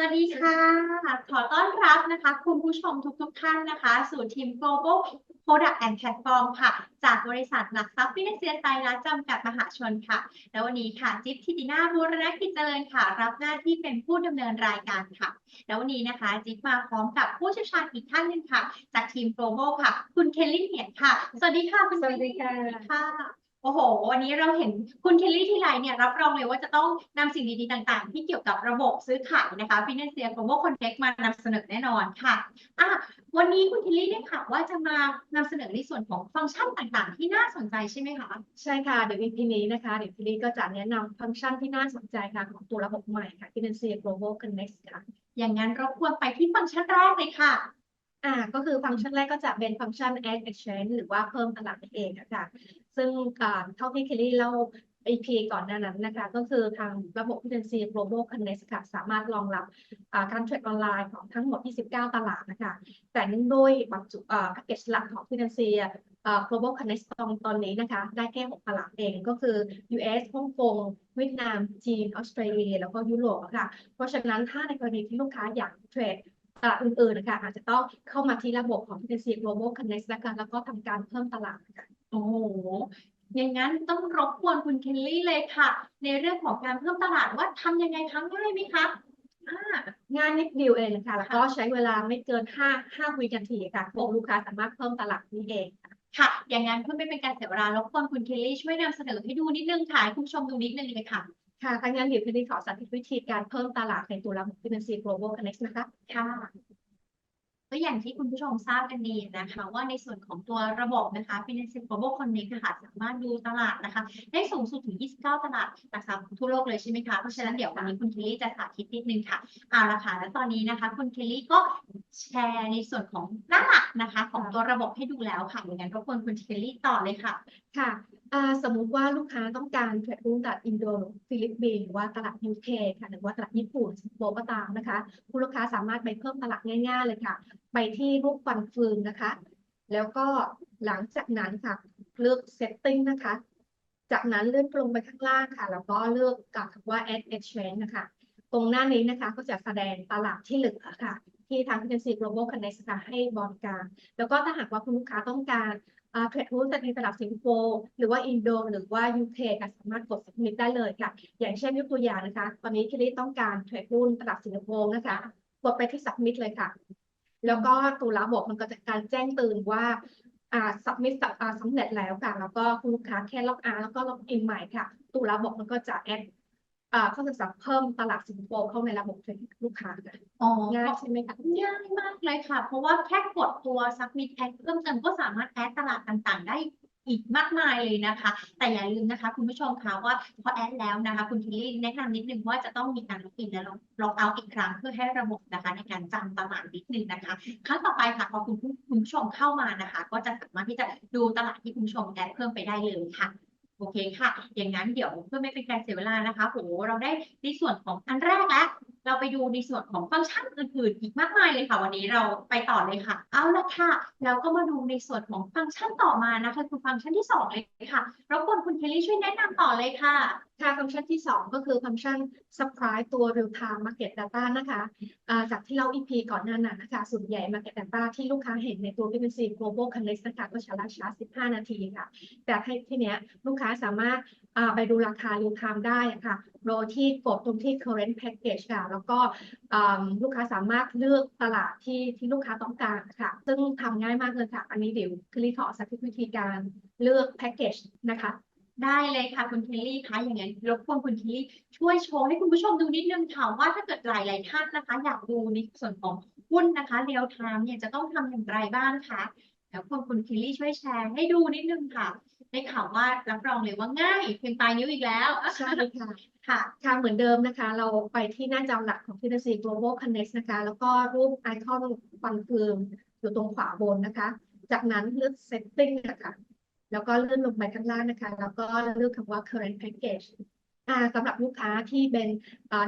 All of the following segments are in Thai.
วัสดีค่ะ ขอต้อนรับนะคะ คุณผู้ชมทุกๆท่านนะคะ สู่ทีม Global Product and Platform ค่ะ จากบริษัทหลักทรัพย์ฟินแลนเซียไซรัสจำกัดมหาชนค่ะ แล้ววันนี้ค่ะจิ๊บทิตินาบูรณกิจเจริญค่ะ รับหน้าที่เป็นผู้ดำเนินรายการค่ะ แล้ววันนี้นะคะ จิ๊บมาพร้อมกับผู้เชี่ยวชาญอีกท่านหนึ่งค่ะ จากทีม Global ค่ะ คุณเคลลี่เหนียนค่ะ สวัสดีค่ะคุณสวัสดีค่ะเคลลี่ค่ะ โอ้โห วันนี้เราเห็นคุณเคลลี่ทีไรเนี่ยรับรองเลยว่าจะต้องนำสิ่งดีๆต่างๆ ที่เกี่ยวกับระบบซื้อขายนะคะ Financial Global Connect มานำเสนอแน่นอนค่ะอะ วันนี้คุณเคลลี่ได้ข่าวว่าจะมานำเสนอในส่วนของฟังก์ชันต่างๆ ที่น่าสนใจใช่ไหมคะ ใช่ค่ะ เดี๋ยว EP นี้นะคะ เดี๋ยวพี่ลีก็จะแนะนำฟังก์ชันที่น่าสนใจค่ะ ของตัวระบบใหม่ค่ะ Financial Global Connect ค่ะ อย่างนั้นรบกวนไปที่ฟังก์ชันแรกเลยค่ะ อ่าก็คือฟังก์ชันแรกก็จะเป็นฟังก์ชัน add exchange หรือว่าเพิ่มตลาดนั่นเองอะค่ะ ซึ่งอ่าเท่าที่เคลลี่เล่า EP ก่อนหน้านั้นนะคะก็คือทางระบบ Financial Global Connect ค่ะสามารถรองรับการเทรดออนไลน์ของทั้งหมด 29 ตลาดนะคะ แต่เนื่องด้วยบางจุดอ่าแพ็กเกจหลักของ Financial อ่า Global Connect ตอนตอนนี้นะคะ ได้แค่ 6 ตลาดเองก็คือ US ฮ่องกงเวียดนาม จีน ออสเตรเลีย แล้วก็ยุโรปะค่ะ เพราะฉะนั้นถ้าในกรณีที่ลูกค้าอยากเทรดตลาดอื่นๆนะคะอาจจะต้องเข้ามาที่ระบบของ Financial Global Connect นะคะแล้วก็ทำการเพิ่มตลาดค่ะ โอ้โหอย่างนั้นต้องรบกวนคุณเคลลี่เลยค่ะ ในเรื่องของการเพิ่มตลาดว่าทำยังไงคะง่ายไหมคะอ่า ง่ายนิดเดียวเองนะคะแล้วก็ใช้เวลาไม่เกิน5 5วินาทีค่ะพวกลูกค้าสามารถเพิ่มตลาดนี้เองค่ะค่ะ อย่างนั้นเพื่อไม่เป็นการเสียเวลารบกวนคุณเคลลี่ช่วยนำเสนอให้ดูนิดนึงค่ะให้คุณผู้ชมดูนิดนึงเลยค่ะ ค่ะถ้างั้นเดี๋ยวพี่ลีขอสาธิตวิธีการเพิ่มตลาดในตัวระบบ Financial Global Connect นะคะ ค่ะ ก็อย่างที่คุณผู้ชมทราบกันดีนะคะ ว่าในส่วนของตัวระบบนะคะ Financial Global Connect นะคะสามารถดูตลาดนะคะ ได้สูงสุดถึง 29 ตลาดหลักทรัพย์ทั่วโลกเลยใช่ไหมคะ เพราะฉะนั้นเดี๋ยววันนี้คุณเคลลี่จะสาธิตนิดนึงค่ะเอาละค่ะแล้วตอนนี้นะคะ คุณเคลลี่ก็แชร์ในส่วนของหน้าหลักนะคะ ของตัวระบบให้ดูแล้วค่ะอย่างนั้นรบกวนคุณเคลลี่ต่อเลยค่ะค่ะ สมมุติว่าลูกค้าต้องการเทรดหุ้นตลาดอินโดฟิลิปปินส์หรือว่าตลาดยูเคค่ะหรือว่าตลาดญี่ปุ่นโปร์ก็ตามนะคะ คุณลูกค้าสามารถไปเพิ่มตลาดง่าย ๆ เลยค่ะ ไปที่รูปฟันฟืนนะคะ แล้วก็หลังจากนั้นค่ะเลือก setting นะคะ จากนั้นเลื่อนลงไปข้างล่างค่ะ แล้วก็เลือกกับคำว่า add exchange นะคะ ตรงหน้านี้นะคะก็จะแสดงตลาดที่เหลือค่ะที่ทาง Financial Global Connect ให้บริการ แล้วก็ถ้าหากว่าคุณลูกค้าต้องการ เทรดหุ้นในตลาดสิงคโปร์หรือว่าอินโด หรือว่า UK ค่ะสามารถกด submit ได้เลยค่ะ อย่างเช่นยกตัวอย่างนะคะ ตอนนี้คิริต้องการเทรดหุ้นตลาดสิงคโปร์นะคะกดไปที่ submit เลยค่ะ แล้วก็ตัวระบบมันก็จะการแจ้งเตือนว่าอ่าสับอ่าสำเร็จแล้วค่ะ แล้วก็คุณลูกค้าแค่ล็อกอาแล้วก็ล็อกอินใหม่ค่ะตัวระบบมันก็จะ add อ่าเข้าศึกษาเพิ่มตลาดสิงคโปร์เข้าในระบบเทรดลูกค้าค่ะอ๋อง่ายใช่ไหมคะง่ายมากเลยค่ะ เพราะว่าแค่กดตัว submit add เพิ่มเติมก็สามารถแอดตลาดต่างๆ ได้อีกมากมายเลยนะคะ แต่อย่าลืมนะคะ คุณผู้ชมคะว่าพอแอดแล้วนะคะ คุณทีลี่แนะนำนิดนึงว่าจะต้องมีการล็อกอินและล็อกเอาท์อีกครั้งเพื่อให้ระบบนะคะ ในการจำตลาดนิดนึงนะคะครั้งต่อไปค่ะพอคุณผู้คุณผู้ชมเข้ามานะคะ ก็จะสามารถที่จะดูตลาดที่คุณผู้ชมแอดเพิ่มไปได้เลยค่ะ โอเคค่ะ อย่างนั้นเดี๋ยวเพื่อไม่เป็นการเสียเวลานะคะโหเราได้ในส่วนของอันแรกแล้วเราไปดูในส่วนของฟังก์ชันอื่นๆ อีกมากมายเลยค่ะ วันนี้เราไปต่อเลยค่ะ เอาละค่ะเราก็มาดูในส่วนของฟังก์ชันต่อมานะคะคือฟังก์ชันที่สองเลยค่ะรบกวนคุณเคลลี่ช่วยแนะนำต่อเลยค่ะ ค่ะฟังก์ชันที่ 2 ก็คือฟังก์ชัน subscribe ตัว real time market data นะคะจากที่เรา EP ก่อนหน้านั้นนะคะส่วนใหญ่ market data ที่ลูกค้าเห็นในตัว Frequency Global Connect นะคะก็ใช้เวลาชาร์จ15 นาทีค่ะ แต่ให้ที่เนี้ยลูกค้าสามารถไปดูราคา real time ได้อะค่ะ โดยที่กดตรงที่ current package ค่ะ แล้วก็ลูกค้าสามารถเลือกตลาดที่ที่ลูกค้าต้องการค่ะ ซึ่งทำง่ายมากเลยค่ะ อันนี้เดี๋ยวคลิขอสาธิตวิธีการเลือก package นะคะได้เลยค่ะคุณเคลลี่คะอย่างนั้นรบกวนคุณเคลลี่ช่วยโชว์ให้คุณผู้ชมดูนิดนึงค่ะว่าถ้าเกิดหลายๆท่านนะคะ อยากดูในส่วนของหุ้นนะคะเรียลไทม์เนี่ยจะต้องทำอย่างไรบ้างคะแล้วคุณคุณเคลลี่ช่วยแชร์ให้ดูนิดนึงค่ะ ได้ข่าวว่ารับรองเลยว่าง่ายเพียงปลายนิ้วอีกแล้ว ใช่ค่ะ ค่ะค่ะเหมือนเดิมนะคะ เราไปที่หน้าจอหลักของ t ท c Global Connect นะคะ แล้วก็รูปไอคอนฟันเฟืองอยู่ตรงขวาบนนะคะ จากนั้นเลือก Setting นะคะ แล้วก็เลื่อนลงไปข้างล่างนะคะ แล้วก็เลือกคำว่า Current Package อ่าสำหรับลูกค้าที่เป็น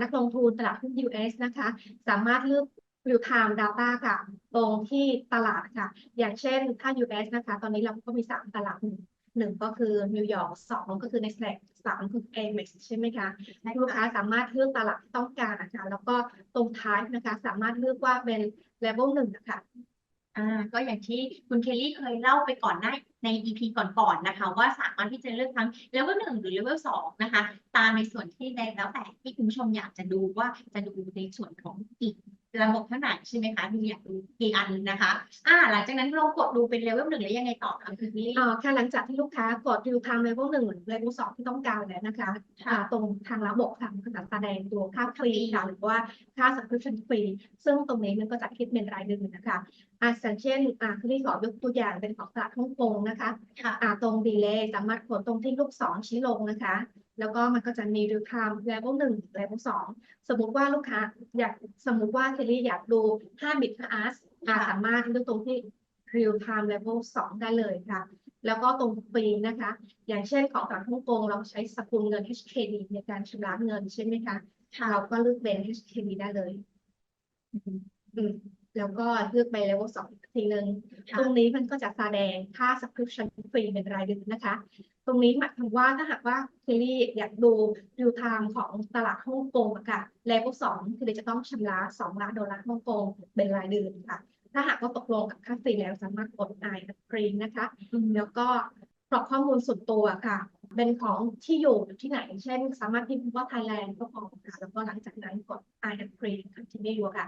นักลงทุนตลาดหุ้น US นะคะ สามารถเลือก Real Time Data ค่ะ ตรงที่ตลาดค่ะ อย่างเช่นถ้า US นะคะ ตอนนี้เราก็มี 3 ตลาด หนึ่งก็คือนิวยอร์กสองก็คือในแสกสามคือ Amex ใช่ไหมคะลูกค้าสามารถเลือกตลาดที่ต้องการนะคะแล้วก็ตรงท้ายนะคะสามารถเลือกว่าเป็น level หนึ่งนะคะอ่าก็อย่างที่คุณเคลลี่เคยเล่าไปก่อนหน้าใน EP ก่อนๆนะคะ ว่าสามารถที่จะเลือกทั้งเลเวลหนึ่งหรือเลเวลสองนะคะ ตามในส่วนที่ใดแล้วแต่ที่คุณผู้ชมอยากจะดูว่าจะดูในส่วนของอีก ระบบเท่าไหร่ใช่ไหมคะดูอยากดูกี่อันนะคะ อ่า หลังจากนั้นเรากดดูเป็นเลเวลหนึ่งแล้วยังไงต่อคะคุณเคลลี่เอ่อค่ะหลังจากที่ลูกค้ากดดูทาง level หนึ่งหรือ level สองที่ต้องการแล้วนะคะค่ะอ่าตรงทางระบบค่ะมันก็จะแสดงตัวค่าฟรีค่ะหรือว่าค่า subscription ฟรีซึ่งตรงนี้มันก็จะคิดเป็นรายเดือนนะคะอ่าอย่างเช่นอ่าคือที่ขอยกตัวอย่างเป็นของตลาดฮ่องกงนะคะค่ะอ่าตรงดีเลย์สามารถกดตรงที่ลูกศรชี้ลงนะคะแล้วก็มันก็จะมี real time level หนึ่ง level สองสมมุติว่าลูกค้าอยากสมมุติว่าเคลลี่อยากดู5 bit 5 ARS อ่าค่ะ สามารถเลือกตรงที่ real time level สองได้เลยค่ะ แล้วก็ตรงฟรีนะคะ อย่างเช่นของตลาดฮ่องกงเราใช้สกุลเงิน HKD ในการชำระเงินใช่ไหมคะค่ะเราก็เลือกเป็น HKD ได้เลย อืม แล้วก็เลือกไป level สองอีกทีหนึ่งค่ะตรงนี้มันก็จะแสดงค่า subscription ฟรีเป็นรายเดือนนะคะ ตรงนี้หมายความว่าถ้าหากว่าเคลลี่อยากดู real time ของตลาดฮ่องกงอะค่ะ level สองคือจะต้องชำระ2ล้านดอลลาร์ฮ่องกงเป็นรายเดือนค่ะ ถ้าหากว่าตกลงกับค่าฟรีแล้วสามารถกด I agree นะคะอืมแล้วก็ กรอกข้อมูลส่วนตัวค่ะ เป็นของที่อยู่ที่ไหน เช่น สามารถพิมพ์ว่า Thailand ก็พอค่ะแล้วก็หลังจากนั้นกด I agree continue ค่ะ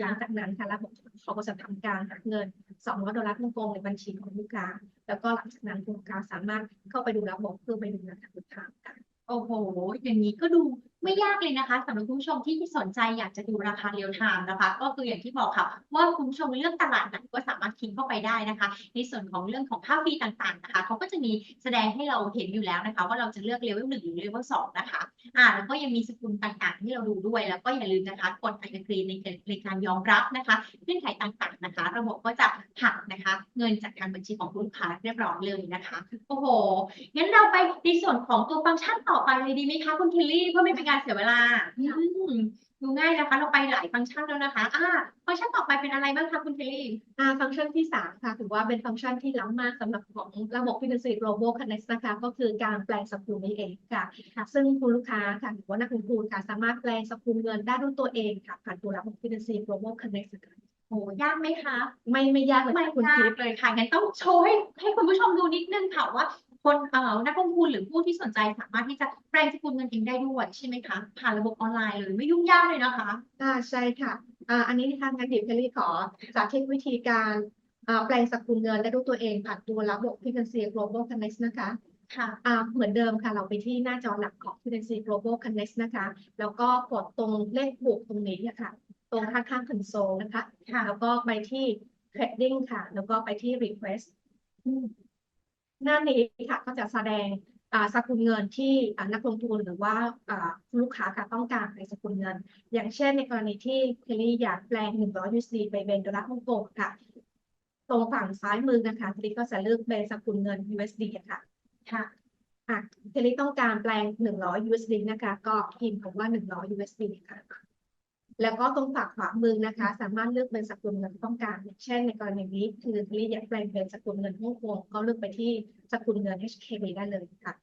หลังจากนั้นค่ะระบบเขาก็จะทำการหักเงิน200ดอลลาร์ฮ่องกงในบัญชีของลูกค้าแล้วก็หลังจากนั้นลูกค้าสามารถเข้าไปดูระบบเพื่อไปดูราคาลูกค้าค่ะโอ้โห อย่างนี้ก็ดู ไม่ยากเลยนะคะสำหรับคุณผู้ชมที่สนใจอยากจะดูราคาเรียลไทม์นะคะ ก็คืออย่างที่บอกค่ะ ว่าคุณผู้ชมเลือกตลาดไหนก็สามารถคลิกเข้าไปได้นะคะ ในส่วนของเรื่องของค่าฟรีต่างๆนะคะเขาก็จะมีแสดงให้เราเห็นอยู่แล้วนะคะ ว่าเราจะเลือกเลเวลหนึ่งหรือเลเวลสองนะคะอ่าแล้วก็ยังมีสกุลต่างๆ ที่เราดูด้วย แล้วก็อย่าลืมนะคะกดไอครีนในการยอมรับนะคะเงื่อนไขต่างๆนะคะ ระบบก็จะหักนะคะ เงินจากทางบัญชีของลูกค้าเรียบร้อยเลยนะคะโอ้โหงั้นเราไปในส่วนของตัวฟังก์ชันต่อไปเลยดีไหมคะคุณคิลลี่เพื่อไม่เป็นการเสียเวลาอืมดูง่ายนะคะเราไปหลายฟังก์ชันแล้วนะคะอ่าฟังก์ชันต่อไปเป็นอะไรบ้างคะคุณคิลลี่อ่าฟังก์ชันที่สามค่ะ ถือว่าเป็นฟังก์ชันที่ล้ำมากสำหรับของระบบ Fidelity Global Connect นะคะก็คือการแปลงสกุลนี้เองค่ะค่ะ ซึ่งคุณลูกค้าค่ะหรือว่านักลงทุนค่ะสามารถแปลงสกุลเงินได้ด้วยตัวเองค่ะผ่านตัวระบบ Fidelity Global Connect ค่ะโหยากไหมคะ ไม่ไม่ยากเลยไม่ค่ะคุณยาทิกพย์เลยค่ะงั้นต้องโชว์ให้ให้คุณผู้ชมดูนิดนึงค่ะว่า คนเอ่อนักลงทุนหรือผู้ที่สนใจสามารถที่จะแปลงสกุลเงินเองได้ด้วยใช่ไหมคะ ผ่านระบบออนไลน์เลยไม่ยุ่งยากเลยนะคะ อ่าใช่ค่ะอ่าอันนี้ทางงานเดี๋ยวเคลลี่ขอสาธิตวิธีการอ่าแปลงสกุลเงินได้ด้วยตัวเองผ่านตัวระบบ Fidelity Global Connect นะคะค่ะอ่าเหมือนเดิมค่ะ เราไปที่หน้าจอหลักของ Fidelity Global Connect นะคะ แล้วก็กดตรงเลขบวกตรงนี้นะคะตรงข้างๆ console นะคะ ค่ะ แล้วก็ไปที่ trading ค่ะ แล้วก็ไปที่ request หน้านี้ค่ะก็จะแสดงสกุลเงินที่นักลงทุนหรือว่าลูกค้าค่ะต้องการในสกุลเงิน อย่างเช่นในกรณีที่เคลลี่อยากแปลง 100 USD ไปเป็นดอลลาร์ฮ่องกงค่ะ ตรงฝั่งซ้ายมือนะคะเคลลี่ก็จะเลือกเป็นสกุลเงิน USD ค่ะค่ะอะเคลลี่ต้องการแปลง 100 USD นะคะ ก็พิมพ์คำว่า 100 USD ค่ะ แล้วก็ตรงฝั่งขวามือนะคะ สามารถเลือกเป็นสกุลเงินที่ต้องการ เช่นในกรณีนี้คือเคลลี่อยากแปลงเป็นสกุลเงินฮ่องกงก็เลือกไปที่สกุลเงิน HKD ได้เลยค่ะ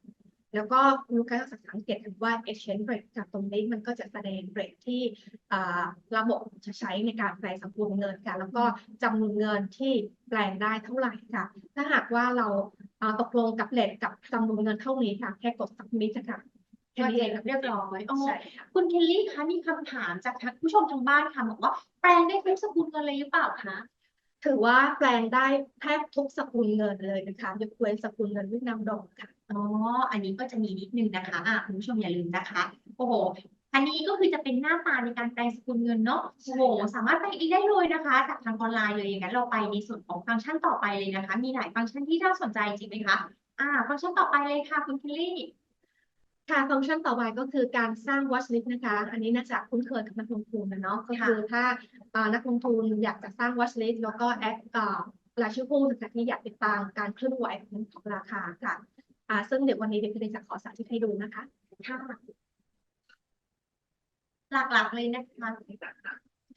แล้วก็ลูกค้าจะสังเกตว่า exchange rate จากตรงนี้มันก็จะแสดงเรทที่ระบบจะใช้ในการแปลงสกุลเงินค่ะ แล้วก็จำนวนเงินที่แปลงได้เท่าไหร่ค่ะ ถ้าหากว่าเราอ่าตกลงกับเลทกับจำนวนเงินเท่านี้ค่ะ แค่กด submit ค่ะ แค่ก็นี้เสเอร็งจเรียบร้อยอ๋อใช่ค่ะคุณเคลลี่คะมีคำถามจากทางผู้ชมทางบ้านค่ะบอกว่าแปลงได้ทุกสกุลเงินเลยหรือเปล่าคะถือว่าแปลงได้แทบทุกสกุลเงินเลยนะคะยกเว้นสกุลเงินเวียดนามดองค่ะอ๋ออันนี้ก็จะมีนิดนึงนะคะอะคุณผู้ชมอย่าลืมนะคะโอ้โหอันนี้ก็คือจะเป็นหน้าตาในการแปลงสกุลเงินเนาะโอ้โหสามารถแปลงเองได้เลยนะคะจากทางออนไลน์เลยอย่างนั้นเราไปในส่วนของฟังก์ชันต่อไปเลยนะคะ มีหลายฟังก์ชันที่น่าสนใจจริงไหมคะอ่าฟังก์ชันต่อไปเลยค่ะคุณเคลลี่ ค่ะฟังก์ชันต่อไปก็คือการสร้าง watch list นะคะ อันนี้น่าจะคุ้นเคยกับนักลงทุนนะเนาะก็คือถ้าเอ่อนักลงทุนอยากจะสร้าง watch list แล้วก็แอดเอ่อรายชื่อหุ้นนะคะที่อยากติดตามการเคลื่อนไหวของราคาค่ะอ่าซึ่งเดี๋ยววันนี้เดี๋ยวคุณจะขอสาธิตให้ดูนะคะค่ะหลักๆเลยนะคะ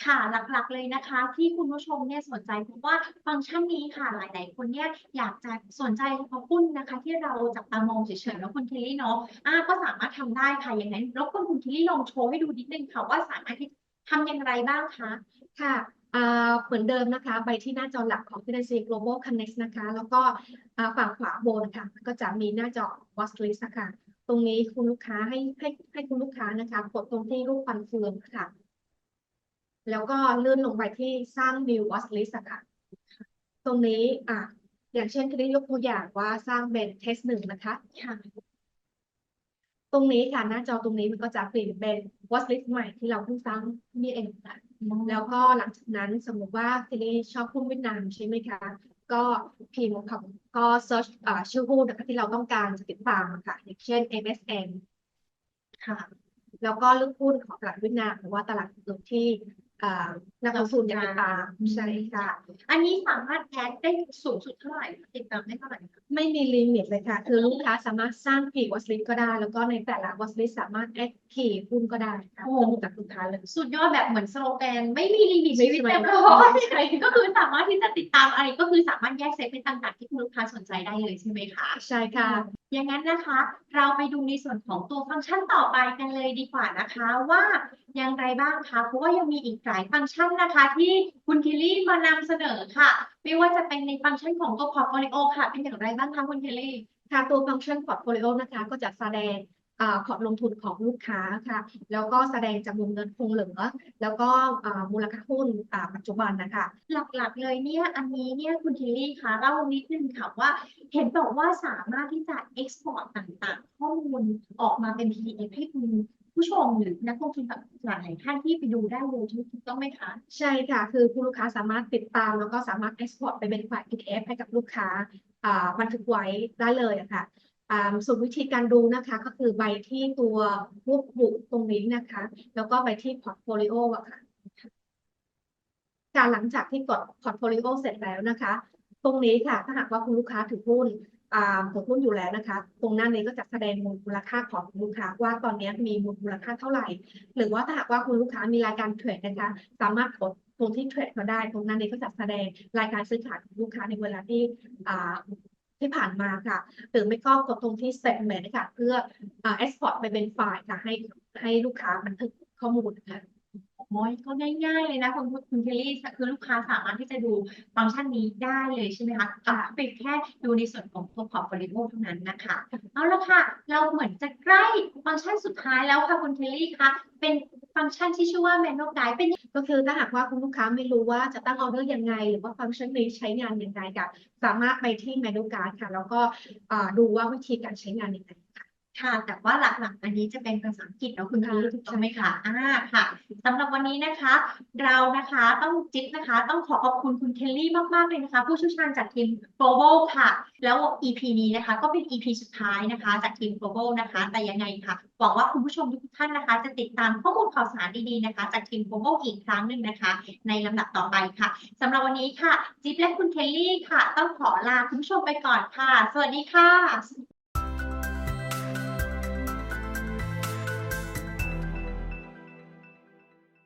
ค่ะหลักๆเลยนะคะ ที่คุณผู้ชมเนี่ยสนใจเพราะว่าฟังก์ชันนี้ค่ะหลาย ๆ คนเนี่ยอยากจะสนใจเฉพาะหุ้นนะคะ ที่เราจับตามองเฉยๆแล้วคุณเคลลี่เนาะอ่าก็สามารถทำได้ค่ะอย่างนั้นรบกวนคุณเคลลี่ลองโชว์ให้ดูนิดนึงค่ะว่าสามารถที่ทำอย่างไรบ้างคะค่ะเหมือนเดิมนะคะ ไปที่หน้าจอหลักของ Fidelity Global Connect นะคะ แล้วก็ฝั่งขวาบนค่ะ ก็จะมีหน้าจอ Watch List ค่ะ ตรงนี้คุณลูกค้าให้ให้ให้คุณลูกค้านะคะ กดตรงที่รูปฟันเฟืองค่ะ แล้วก็เลื่อนลงไปที่สร้าง New Watch List อะค่ะ ตรงนี้อะอย่างเช่นที่ได้ยกตัวอย่างว่าสร้างเป็น test หนึ่งนะคะ ตรงนี้ค่ะหน้าจอตรงนี้มันก็จะเปลี่ยนเป็น watch list ใหม่ที่เราเพิ่งสร้างนี่เองค่ะแล้วก็หลังจากนั้นสมมติว่าทีนี้ชอบหุ้นเวียดนามใช่ไหมคะ ก็พิมพ์คำก็ search อ่าชื่อหุ้นนะคะที่เราต้องการจะติดตามค่ะอย่างเช่น MSN ค่ะ แล้วก็เลือกหุ้นของตลาดเวียดนามหรือว่าตลาดอื่นที่ อ่านักลงทุนอยากติดตามใช่ค่ะอันนี้สามารถแอดได้สูงสุดเท่าไหร่คะติดตามได้เท่าไหร่คะไม่มีลิมิตเลยค่ะ คือลูกค้าสามารถสร้าง pre watch list ก็ได้ แล้วก็ในแต่ละ watch list สามารถ add key หุ้นก็ได้ค่ะขึ้นอยู่กับลูกค้าเลย สุดยอดแบบเหมือนสโลแกนไม่มีลิมิตไม่ชีมีวิตลิมิตเต็มร้อยใช่ก็คือสามารถที่จะติดตามอะไรก็คือสามารถแยกเซตเป็นต่างๆที่คุณลูกค้าสนใจได้เลยใช่ไหมคะใช่ค่ะอย่างนั้นนะคะ เราไปดูในส่วนของตัวฟังก์ชันต่อไปกันเลยดีกว่านะคะว่าอย่างไรบ้างคะเพราะว่ายังมีอีกหลายฟังก์ชันนะคะ ที่คุณคิลลี่มานำเสนอค่ะ ไม่ว่าจะเป็นในฟังก์ชันของตัว portfolio ค่ะ เป็นอย่างไรบ้างคะคุณคิลลี่ค่ะตัวฟังก์ชัน portfolio นะคะ ก็จะแสดงอ่าพอร์ตลงทุนของลูกค้าค่ะ แล้วก็แสดงจำนวนเงินคงเหลือ แล้วก็มูลค่าหุ้นปัจจุบันนะคะ หลักๆเลยเนี่ยอันนี้เนี่ยคุณทิลลี่คะเล่านิดนึงค่ะว่า เห็นบอกว่าสามารถที่จะ export ต่างๆ ข้อมูลออกมาเป็น PDF ให้คุณ ผู้ชมหรือนักลงทุนแบบหลายท่านที่ไปดูได้เลยถูกต้องไหมคะ ใช่ค่ะ คือผู้ลูกค้าสามารถติดตาม แล้วก็สามารถ export ไปเป็นไฟล์ PDF ให้กับลูกค้าอ่าบันทึกไว้ได้เลยะค่ะอ่าส่วนวิธีการดูนะคะก็คือไปที่ตัวรูปบุตรงนี้นะคะ แล้วก็ไปที่ portfolio อะค่ะการหลังจากที่กด portfolio เสร็จแล้วนะคะ ตรงนี้ค่ะถ้าหากว่าคุณลูกค้าถือหุ้น อ่าถือหุ้นอยู่แล้วนะคะ ตรงหน้านี้ก็จะแสดงมูลค่าของลูกค้าว่าตอนนี้มีมูลค่าเท่าไหร่ หรือว่าถ้าหากว่าคุณลูกค้ามีรายการเทรดนะคะ สามารถกดตรงที่เทรดก็ได้ ตรงนั้นนี้ก็จะแสดงรายการซื้อขายของลูกค้าในเวลาที่อ่าที่ผ่านมาค่ะ หรือไม่ก็กดตรงที่ segment ค่ะเพื่ออ่า export ไปเป็นไฟล์ค่ะให้ให้ลูกค้าบันทึกข้อมูลนะคะ โอ้ยก็ง่ายๆเลยนะคุณคุณทิลลี่คือลูกค้าสามารถที่จะดูฟังก์ชันนี้ได้เลยใช่ไหมคะกลับไปแค่ดูในส่วนของตัว portfolio เท่านั้นนะคะเอาละค่ะ เราเหมือนจะใกล้ฟังก์ชันสุดท้ายแล้วค่ะคุณทิลลี่คะเป็นฟังก์ชันที่ชื่อว่า manual guide เป็นก็คือถ้าหากว่าคุณลูกค้าไม่รู้ว่าจะตั้งออเดอร์ยังไง หรือว่าฟังก์ชันนี้ใช้งานยังไงค่ะสามารถไปที่ menu card ค่ะ แล้วก็ดูว่าวิธีการใช้งานยังไงค่ะ ค่ะ แต่ว่าหลักๆ อันนี้จะเป็นภาษาอังกฤษเนาะคุณทิลลี่ถูกต้องไหมคะอ่าค่ะสำหรับวันนี้นะคะ เรานะคะต้องจิ๊บนะคะ ต้องขอขอบคุณคุณเคลลี่มากๆเลยนะคะ ผู้เชี่ยวชาญจากทีม global ค่ะ แล้ว EP นี้นะคะ ก็เป็น EP สุดท้ายนะคะ จากทีม global นะคะ แต่ยังไงค่ะหวังว่าคุณผู้ชมทุกท่านนะคะ จะติดตามข้อมูลข่าวสารดีๆนะคะ จากทีม global อีกครั้งหนึ่งนะคะ ในลำดับต่อไปค่ะสำหรับวันนี้ค่ะ จิ๊บและคุณเคลลี่ค่ะ ต้องขอลาคุณผู้ชมไปก่อนค่ะ สวัสดีค่ะ